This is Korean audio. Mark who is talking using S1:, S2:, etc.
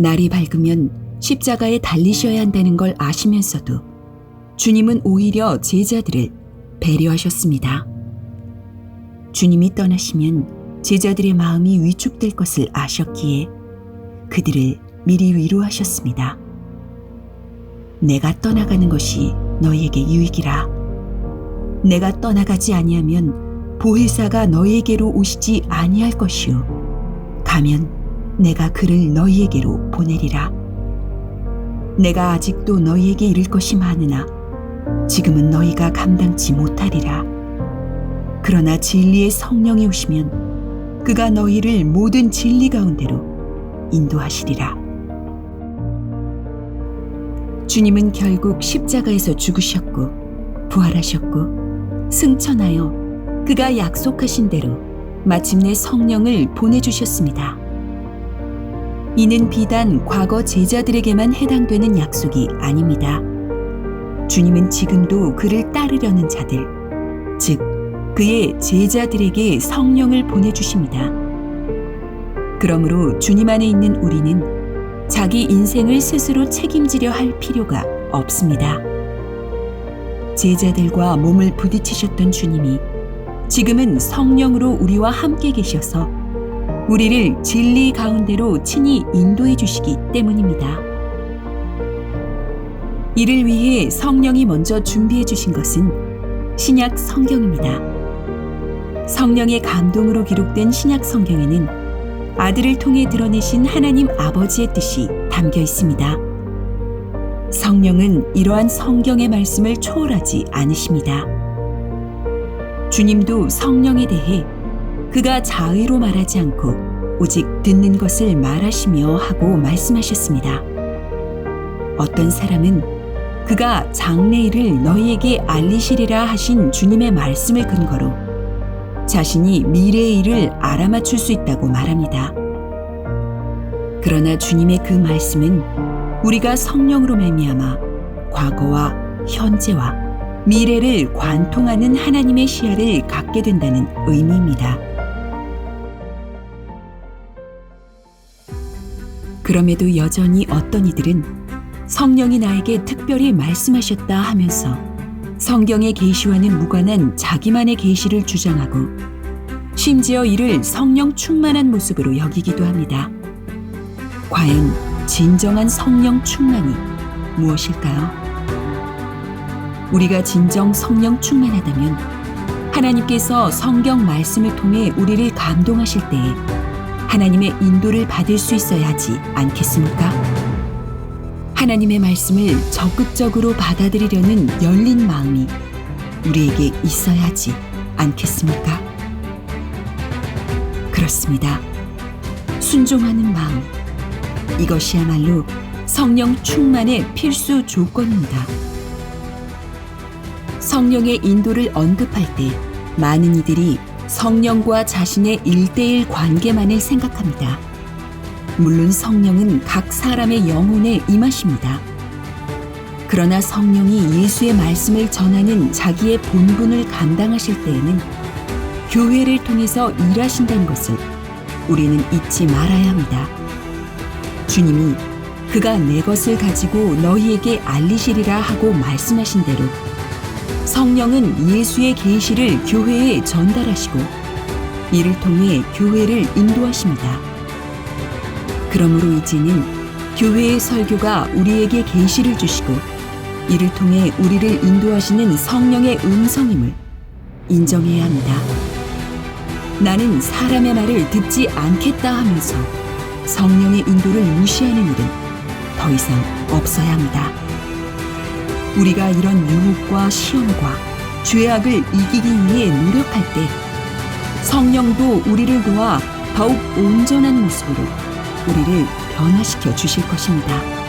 S1: 날이 밝으면 십자가에 달리셔야 한다는 걸 아시면서도 주님은 오히려 제자들을 배려하셨습니다. 주님이 떠나시면 제자들의 마음이 위축될 것을 아셨기에 그들을 미리 위로하셨습니다. 내가 떠나가는 것이 너희에게 유익이라. 내가 떠나가지 아니하면 보혜사가 너희에게로 오시지 아니할 것이요. 가면 내가 그를 너희에게로 보내리라. 내가 아직도 너희에게 이를 것이 많으나 지금은 너희가 감당치 못하리라. 그러나 진리의 성령이 오시면 그가 너희를 모든 진리 가운데로 인도하시리라. 주님은 결국 십자가에서 죽으셨고 부활하셨고 승천하여 그가 약속하신 대로 마침내 성령을 보내주셨습니다. 이는 비단 과거 제자들에게만 해당되는 약속이 아닙니다. 주님은 지금도 그를 따르려는 자들, 즉, 그의 제자들에게 성령을 보내주십니다. 그러므로 주님 안에 있는 우리는 자기 인생을 스스로 책임지려 할 필요가 없습니다. 제자들과 몸을 부딪히셨던 주님이 지금은 성령으로 우리와 함께 계셔서 우리를 진리 가운데로 친히 인도해 주시기 때문입니다. 이를 위해 성령이 먼저 준비해 주신 것은 신약 성경입니다. 성령의 감동으로 기록된 신약 성경에는 아들을 통해 드러내신 하나님 아버지의 뜻이 담겨 있습니다. 성령은 이러한 성경의 말씀을 초월하지 않으십니다. 주님도 성령에 대해 그가 자의로 말하지 않고 오직 듣는 것을 말하시며 하고 말씀하셨습니다. 어떤 사람은 그가 장래일을 너희에게 알리시리라 하신 주님의 말씀을 근거로 자신이 미래의 일을 알아맞힐 수 있다고 말합니다. 그러나 주님의 그 말씀은 우리가 성령으로 말미암아 과거와 현재와 미래를 관통하는 하나님의 시야를 갖게 된다는 의미입니다. 그럼에도 여전히 어떤 이들은 성령이 나에게 특별히 말씀하셨다 하면서 성경의 계시와는 무관한 자기만의 계시를 주장하고 심지어 이를 성령 충만한 모습으로 여기기도 합니다. 과연 진정한 성령 충만이 무엇일까요? 우리가 진정 성령 충만하다면 하나님께서 성경 말씀을 통해 우리를 감동하실 때에 하나님의 인도를 받을 수 있어야 하지 않겠습니까? 하나님의 말씀을 적극적으로 받아들이려는 열린 마음이 우리에게 있어야 하지 않겠습니까? 그렇습니다. 순종하는 마음. 이것이야말로 성령 충만의 필수 조건입니다. 성령의 인도를 언급할 때 많은 이들이 성령과 자신의 일대일 관계만을 생각합니다. 물론 성령은 각 사람의 영혼에 임하십니다. 그러나 성령이 예수의 말씀을 전하는 자기의 본분을 감당하실 때에는 교회를 통해서 일하신다는 것을 우리는 잊지 말아야 합니다. 주님이 그가 내 것을 가지고 너희에게 알리시리라 하고 말씀하신 대로 성령은 예수의 계시를 교회에 전달하시고 이를 통해 교회를 인도하십니다. 그러므로 이제는 교회의 설교가 우리에게 계시를 주시고 이를 통해 우리를 인도하시는 성령의 음성임을 인정해야 합니다. 나는 사람의 말을 듣지 않겠다 하면서 성령의 인도를 무시하는 일은 더 이상 없어야 합니다. 우리가 이런 유혹과 시험과 죄악을 이기기 위해 노력할 때 성령도 우리를 도와 더욱 온전한 모습으로 우리를 변화시켜 주실 것입니다.